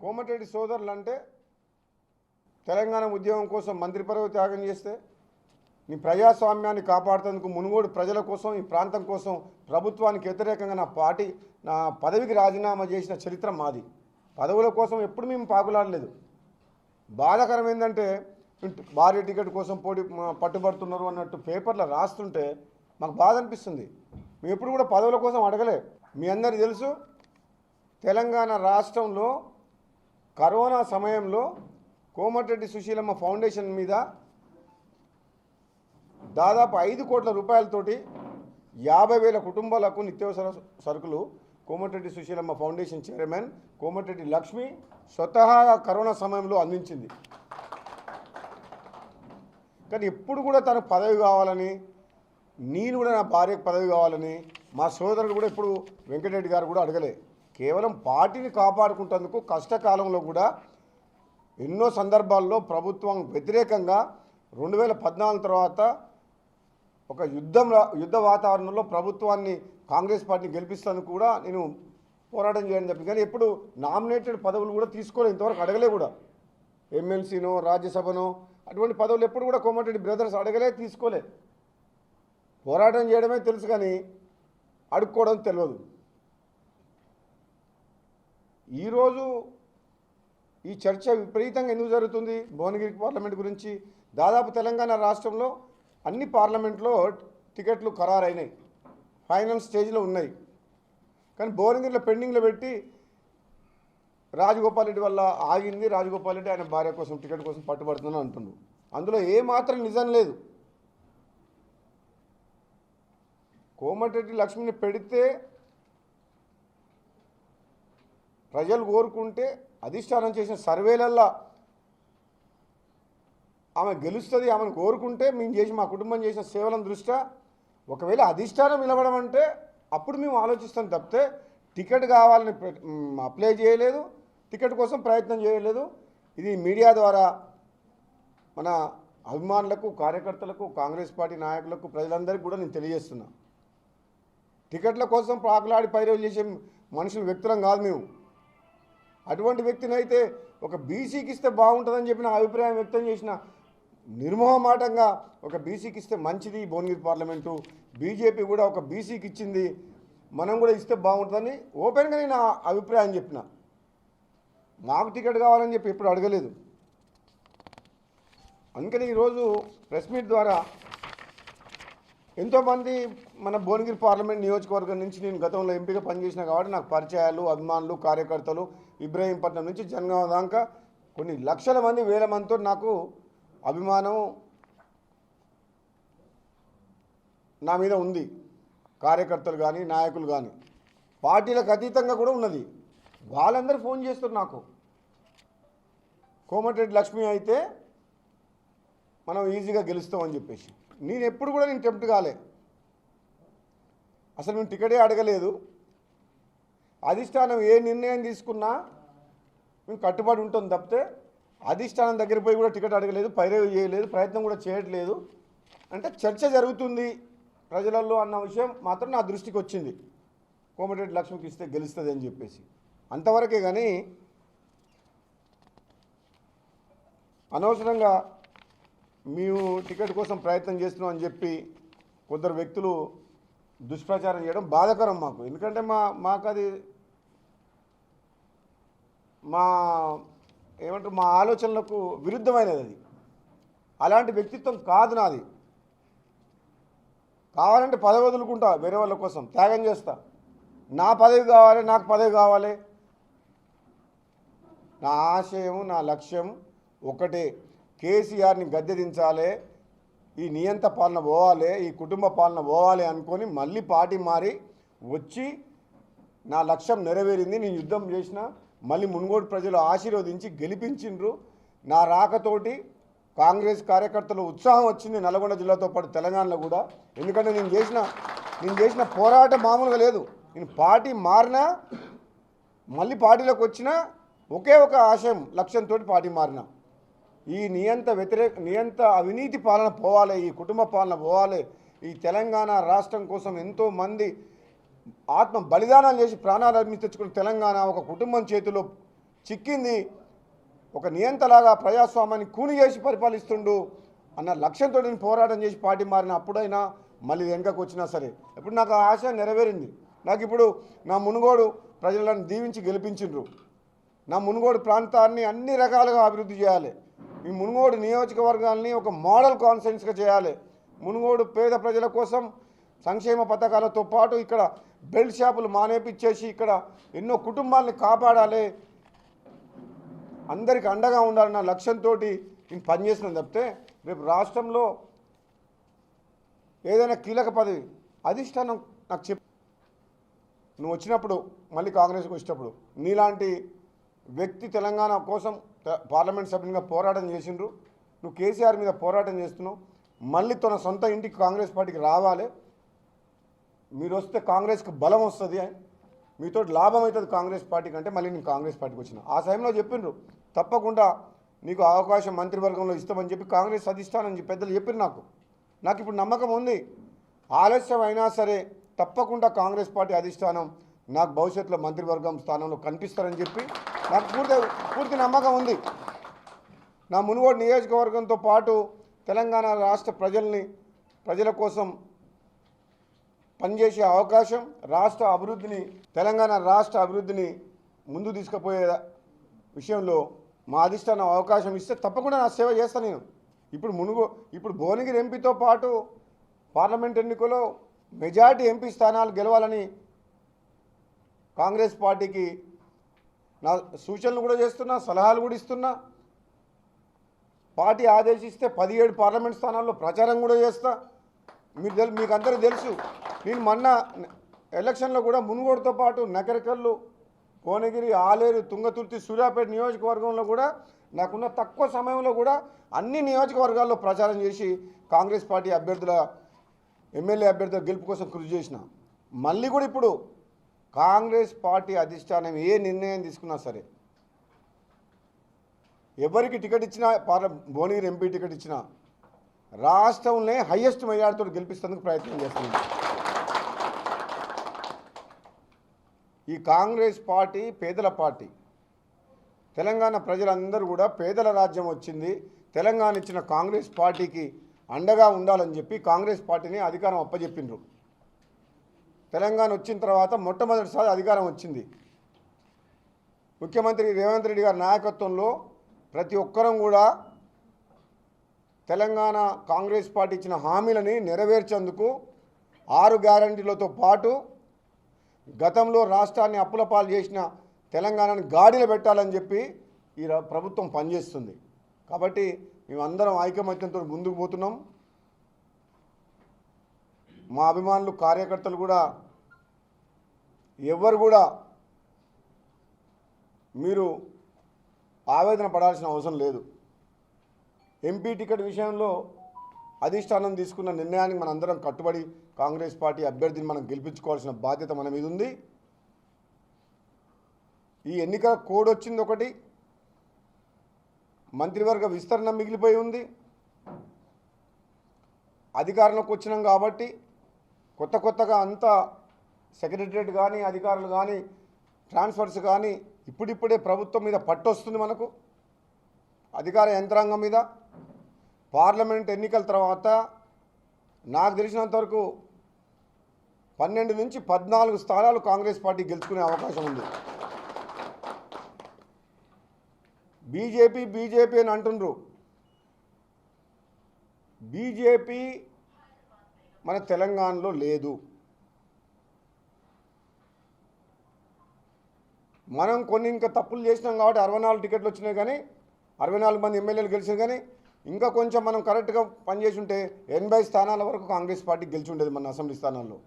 కోమటిరెడ్డి సోదరులు అంటే తెలంగాణ ఉద్యమం కోసం మంత్రి పదవి త్యాగం చేస్తే నీ ప్రజాస్వామ్యాన్ని కాపాడుతందుకు మునుగోడు ప్రజల కోసం ఈ ప్రాంతం కోసం ప్రభుత్వానికి వ్యతిరేకంగా నా పార్టీ నా పదవికి రాజీనామా చేసిన చరిత్ర మాది. పదవుల కోసం ఎప్పుడు మేము పాకులాడలేదు. బాధాకరం ఏంటంటే భారీ టికెట్ కోసం పోటీ పట్టుబడుతున్నారు అన్నట్టు పేపర్లో రాస్తుంటే మాకు బాధ అనిపిస్తుంది. మేము ఎప్పుడు కూడా పదవుల కోసం అడగలే. మీ అందరికీ తెలుసు తెలంగాణ రాష్ట్రంలో కరోనా సమయంలో కోమటిరెడ్డి సుశీలమ్మ ఫౌండేషన్ మీద దాదాపు ఐదు కోట్ల రూపాయలతోటి యాభై వేల కుటుంబాలకు నిత్యావసర సరుకులు కోమటిరెడ్డి సుశీలమ్మ ఫౌండేషన్ చైర్మన్ కోమటిరెడ్డి లక్ష్మి స్వతహాగా కరోనా సమయంలో అందించింది. కానీ ఎప్పుడు కూడా తనకు పదవి కావాలని నేను కూడా నా భార్యకు పదవి కావాలని మా సోదరుడు కూడా ఇప్పుడు వెంకటరెడ్డి గారు కూడా అడగలే. కేవలం పార్టీని కాపాడుకుంటందుకు కష్టకాలంలో కూడా ఎన్నో సందర్భాల్లో ప్రభుత్వం వ్యతిరేకంగా రెండు వేల పద్నాలుగు తర్వాత ఒక యుద్ధం యుద్ధ వాతావరణంలో ప్రభుత్వాన్ని కాంగ్రెస్ పార్టీని గెలిపిస్తాను కూడా నేను పోరాటం చేయడం చెప్పింది కానీ ఎప్పుడు నామినేటెడ్ పదవులు కూడా తీసుకోలేదు. ఇంతవరకు అడగలే కూడా. ఎమ్మెల్సీనో రాజ్యసభనో అటువంటి పదవులు ఎప్పుడు కూడా కోమటిరెడ్డి బ్రదర్స్ అడగలే తీసుకోలే. పోరాటం చేయడమే తెలుసు కానీ అడుక్కోవడం తెలియదు. ఈరోజు ఈ చర్చ విపరీతంగా ఎందుకు జరుగుతుంది? భువనగిరి పార్లమెంట్ గురించి దాదాపు తెలంగాణ రాష్ట్రంలో అన్ని పార్లమెంట్లో టికెట్లు ఖరారైనాయి. ఫైనల్ స్టేజ్లో ఉన్నాయి. కానీ భువనగిరిలో పెండింగ్లో పెట్టి రాజగోపాల్ రెడ్డి వల్ల ఆగింది. రాజగోపాల్ రెడ్డి ఆయన భార్య కోసం టికెట్ కోసం పట్టుబడుతుందని అంటుండు అందులో ఏమాత్రం నిజం లేదు. కోమటిరెడ్డి లక్ష్మిని పెడితే ప్రజలు కోరుకుంటే అధిష్టానం చేసిన సర్వేలల్లా ఆమె గెలుస్తుంది ఆమెను కోరుకుంటే మేము చేసి మా కుటుంబం చేసిన సేవలను దృష్ట్యా ఒకవేళ అధిష్టానం నిలవడం అంటే అప్పుడు మేము ఆలోచిస్తాం తప్పితే టికెట్ కావాలని అప్లై చేయలేదు టికెట్ కోసం ప్రయత్నం చేయలేదు. ఇది మీడియా ద్వారా మన అభిమానులకు కార్యకర్తలకు కాంగ్రెస్ పార్టీ నాయకులకు ప్రజలందరికీ కూడా నేను తెలియజేస్తున్నా. టికెట్ల కోసం ప్రాకులాడి పైరవులు చేసే మనుషులు వ్యక్తులం కాదు మేము. అటువంటి వ్యక్తిని అయితే ఒక బీసీకి ఇస్తే బాగుంటుందని చెప్పిన అభిప్రాయం వ్యక్తం చేసిన నిర్మోహమాటంగా ఒక బీసీకి ఇస్తే మంచిది భువనగిరి పార్లమెంటు. బీజేపీ కూడా ఒక బీసీకి ఇచ్చింది మనం కూడా ఇస్తే బాగుంటుందని ఓపెన్గా నేను అభిప్రాయం చెప్పిన. మాకు టికెట్ కావాలని చెప్పి ఎప్పుడు అడగలేదు. అందుకని ఈరోజు ప్రెస్ మీట్ ద్వారా ఎంతోమంది మన భువనగిరి పార్లమెంట్ నియోజకవర్గం నుంచి నేను గతంలో ఎంపీగా పనిచేసిన కాబట్టి నాకు పరిచయాలు అభిమానులు కార్యకర్తలు ఇబ్రహీంపట్నం నుంచి జనగామ దాకా కొన్ని లక్షల మంది వేల మందితో నాకు అభిమానం నా మీద ఉంది. కార్యకర్తలు కానీ నాయకులు కానీ పార్టీలకు అతీతంగా కూడా ఉన్నది. వాళ్ళందరూ ఫోన్ చేస్తారు నాకు. కోమటిరెడ్డి లక్ష్మి అయితే మనం ఈజీగా గెలుస్తామని చెప్పేసి. నేను ఎప్పుడు కూడా నేను టెంప్ట్ కాలే. అసలు నేను టికెటే అడగలేదు. అధిష్టానం ఏ నిర్ణయం తీసుకున్నా మేము కట్టుబడి ఉంటుంది తప్పితే అధిష్టానం దగ్గర పోయి కూడా టికెట్ అడగలేదు పైరేవ్ చేయలేదు ప్రయత్నం కూడా చేయట్లేదు అంటే చర్చ జరుగుతుంది ప్రజలలో అన్న విషయం మాత్రం నా దృష్టికి వచ్చింది. కోమటిరెడ్డి లక్ష్మికి ఇస్తే గెలుస్తుంది అని చెప్పేసి. అంతవరకే కానీ అనవసరంగా మేము టికెట్ కోసం ప్రయత్నం చేస్తున్నాం అని చెప్పి కొందరు వ్యక్తులు దుష్ప్రచారం చేయడం బాధకరం మాకు. ఎందుకంటే మా మాకు అది మా ఏమంటారు మా ఆలోచనలకు విరుద్ధమైనది అది. అలాంటి వ్యక్తిత్వం కాదు నాది. కావాలంటే పదవి వదులుకుంటా వేరే వాళ్ళ కోసం త్యాగం చేస్తా. నా పదవి కావాలి నాకు పదవి కావాలి. నా ఆశయం నా లక్ష్యం ఒకటే. కేసీఆర్ని గద్దె దించాలి ఈ నియంత పాలన పోవాలి ఈ కుటుంబ పాలన పోవాలి అనుకొని మళ్ళీ పార్టీ మారి వచ్చి నా లక్ష్యం నెరవేరింది నేను యుద్ధం చేసిన మళ్ళీ మున్గోడు ప్రజలు ఆశీర్వదించి గెలిపించిండ్రు. నా రాకతోటి కాంగ్రెస్ కార్యకర్తలు ఉత్సాహం వచ్చింది నల్గొండ జిల్లాతో పాటు తెలంగాణలో కూడా. ఎందుకంటే నేను చేసిన నేను చేసిన పోరాటం మామూలుగా లేదు. నేను పార్టీ మారినా మళ్ళీ పార్టీలోకి వచ్చినా ఒకే ఒక ఆశయం లక్ష్యంతో పార్టీ మారిన. ఈ నియంత వ్యతిరేక నియంత అవినీతి పాలన పోవాలి ఈ కుటుంబ పాలన పోవాలి ఈ తెలంగాణ రాష్ట్రం కోసం ఎంతో మంది ఆత్మ బలిదానాలు చేసి ప్రాణాలు అర్మి తెచ్చుకున్న తెలంగాణ ఒక కుటుంబం చేతిలో చిక్కింది. ఒక నియంతలాగా ప్రజాస్వామ్యాన్ని కూని చేసి పరిపాలిస్తుండు అన్న లక్ష్యంతో నేను పోరాటం చేసి పార్టీ మారిన అప్పుడైనా మళ్ళీ వెనుకకు వచ్చినా సరే. ఇప్పుడు నాకు ఆశ నెరవేరింది. నాకు ఇప్పుడు నా మునుగోడు ప్రజలను దీవించి గెలిపించిండ్రు. నా మునుగోడు ప్రాంతాన్ని అన్ని రకాలుగా అభివృద్ధి చేయాలి. ఈ మునుగోడు నియోజకవర్గాల్ని ఒక మోడల్ కాన్ఫరెన్స్గా చేయాలి. మునుగోడు పేద ప్రజల కోసం సంక్షేమ పథకాలతో పాటు ఇక్కడ బెల్ట్ షాపులు మానేపిచ్చేసి ఇక్కడ ఎన్నో కుటుంబాలని కాపాడాలి. అందరికి అండగా ఉండాలన్న లక్ష్యంతో నేను పనిచేసిన తప్పితే రేపు రాష్ట్రంలో ఏదైనా కీలక పదవి అధిష్టానం నాకు చెప్ నువ్వు వచ్చినప్పుడు మళ్ళీ కాంగ్రెస్కి వచ్చినప్పుడు నీలాంటి వ్యక్తి తెలంగాణ కోసం పార్లమెంట్ సభ్యునిగా పోరాటం చేసిండ్రు. నువ్వు కేసీఆర్ మీద పోరాటం చేస్తున్నావు. మళ్ళీ తన సొంత ఇంటికి కాంగ్రెస్ పార్టీకి రావాలి. మీరు వస్తే కాంగ్రెస్కి బలం వస్తుంది అని. మీతో లాభం అవుతుంది కాంగ్రెస్ పార్టీకి అంటే మళ్ళీ నేను కాంగ్రెస్ పార్టీకి వచ్చిన. ఆ సమయంలో చెప్పిండ్రు. తప్పకుండా నీకు అవకాశం మంత్రివర్గంలో ఇస్తామని చెప్పి కాంగ్రెస్ అధిష్టానం చెప్పి పెద్దలు చెప్పారు నాకు. నాకు ఇప్పుడు నమ్మకం ఉంది. ఆలస్యం అయినా సరే తప్పకుండా కాంగ్రెస్ పార్టీ అధిష్టానం నాకు భవిష్యత్తులో మంత్రివర్గం స్థానంలో కనిపిస్తారని చెప్పి నాకు పూర్తి పూర్తి నమ్మకం ఉంది. నా మునుగోడు నియోజకవర్గంతో పాటు తెలంగాణ రాష్ట్ర ప్రజల్ని ప్రజల కోసం పనిచేసే అవకాశం రాష్ట్ర అభివృద్ధిని తెలంగాణ రాష్ట్ర అభివృద్ధిని ముందు తీసుకుపోయే విషయంలో మా అధిష్టానం అవకాశం ఇస్తే తప్పకుండా నా సేవ చేస్తాను నేను. ఇప్పుడు మునుగో ఇప్పుడు భువనగిరి ఎంపీతో పాటు పార్లమెంట్ ఎన్నికలో మెజార్టీ ఎంపీ స్థానాలు గెలవాలని కాంగ్రెస్ పార్టీకి నా సూచనలు కూడా చేస్తున్నా సలహాలు కూడా ఇస్తున్నా. పార్టీ ఆదేశిస్తే పదిహేడు పార్లమెంట్ స్థానాల్లో ప్రచారం కూడా చేస్తా. మీరు తెలు మీకు అందరికీ తెలుసు నేను మొన్న ఎలక్షన్లో కూడా మునుగోడుతో పాటు నకరికల్లు కోనగిరి ఆలేరు తుంగతుర్తి సూర్యాపేట నియోజకవర్గంలో కూడా నాకున్న తక్కువ సమయంలో కూడా అన్ని నియోజకవర్గాల్లో ప్రచారం చేసి కాంగ్రెస్ పార్టీ అభ్యర్థుల ఎమ్మెల్యే అభ్యర్థుల గెలుపు కోసం కృషి చేసిన. మళ్ళీ కూడా ఇప్పుడు కాంగ్రెస్ పార్టీ అధిష్టానం ఏ నిర్ణయం తీసుకున్నా సరే ఎవరికి టికెట్ ఇచ్చినా పార్ల భువనగిరి ఎంపీ టికెట్ ఇచ్చినా రాష్ట్రంలో హయ్యెస్ట్ మెజార్టీతో గెలిపిస్తేందుకు ప్రయత్నం చేస్తుంది. ఈ కాంగ్రెస్ పార్టీ పేదల పార్టీ. తెలంగాణ ప్రజలందరూ కూడా పేదల రాజ్యం వచ్చింది. తెలంగాణ ఇచ్చిన కాంగ్రెస్ పార్టీకి అండగా ఉండాలని చెప్పి కాంగ్రెస్ పార్టీని అధికారం అప్పజెప్పిండ్రు. తెలంగాణ వచ్చిన తర్వాత మొట్టమొదటిసారి అధికారం వచ్చింది. ముఖ్యమంత్రి రేవంత్ రెడ్డి గారి నాయకత్వంలో ప్రతి ఒక్కరం కూడా తెలంగాణ కాంగ్రెస్ పార్టీ ఇచ్చిన హామీలని నెరవేర్చేందుకు ఆరు గ్యారంటీలతో పాటు గతంలో రాష్ట్రాన్ని అప్పుల పాలు చేసిన తెలంగాణను గాడిలో పెట్టాలని చెప్పి ఈ ప్రభుత్వం పనిచేస్తుంది. కాబట్టి మేమందరం ఐకమత్యంతో ముందుకు పోతున్నాం. మా అభిమానులు కార్యకర్తలు కూడా ఎవరు కూడా మీరు ఆవేదన పడాల్సిన అవసరం లేదు. ఎంపీ టికెట్ విషయంలో అధిష్టానం తీసుకున్న నిర్ణయానికి మనందరం కట్టుబడి కాంగ్రెస్ పార్టీ అభ్యర్థిని మనం గెలిపించుకోవాల్సిన బాధ్యత మన మీద ఉంది. ఈ ఎన్నికల కోడ్ వచ్చింది ఒకటి. మంత్రివర్గ విస్తరణ మిగిలిపోయి ఉంది. అధికారంలోకి వచ్చినాం కాబట్టి కొత్త కొత్తగా అంతా సెక్రటరియట్ కానీ అధికారులు కానీ ట్రాన్స్ఫర్స్ కానీ ఇప్పుడిప్పుడే ప్రభుత్వం మీద పట్టొస్తుంది మనకు. అధికార యంత్రాంగం మీద పార్లమెంట్ ఎన్నికల తర్వాత నాకు తెలిసినంతవరకు పన్నెండు నుంచి పద్నాలుగు స్థానాలు కాంగ్రెస్ పార్టీ గెలుచుకునే అవకాశం ఉంది. బీజేపీ బీజేపీ అని అంటుండ్రు. బీజేపీ మన తెలంగాణలో లేదు. మనం కొన్ని ఇంకా తప్పులు చేసినాం కాబట్టి అరవై నాలుగు టికెట్లు వచ్చినాయి కానీ అరవై నాలుగు మంది ఎమ్మెల్యేలు గెలిచారు కానీ ఇంకా కొంచెం మనం కరెక్ట్గా పనిచేసి ఉంటే ఎనభై స్థానాల వరకు కాంగ్రెస్ పార్టీ గెలిచి ఉండేది మన అసెంబ్లీ స్థానాల్లో.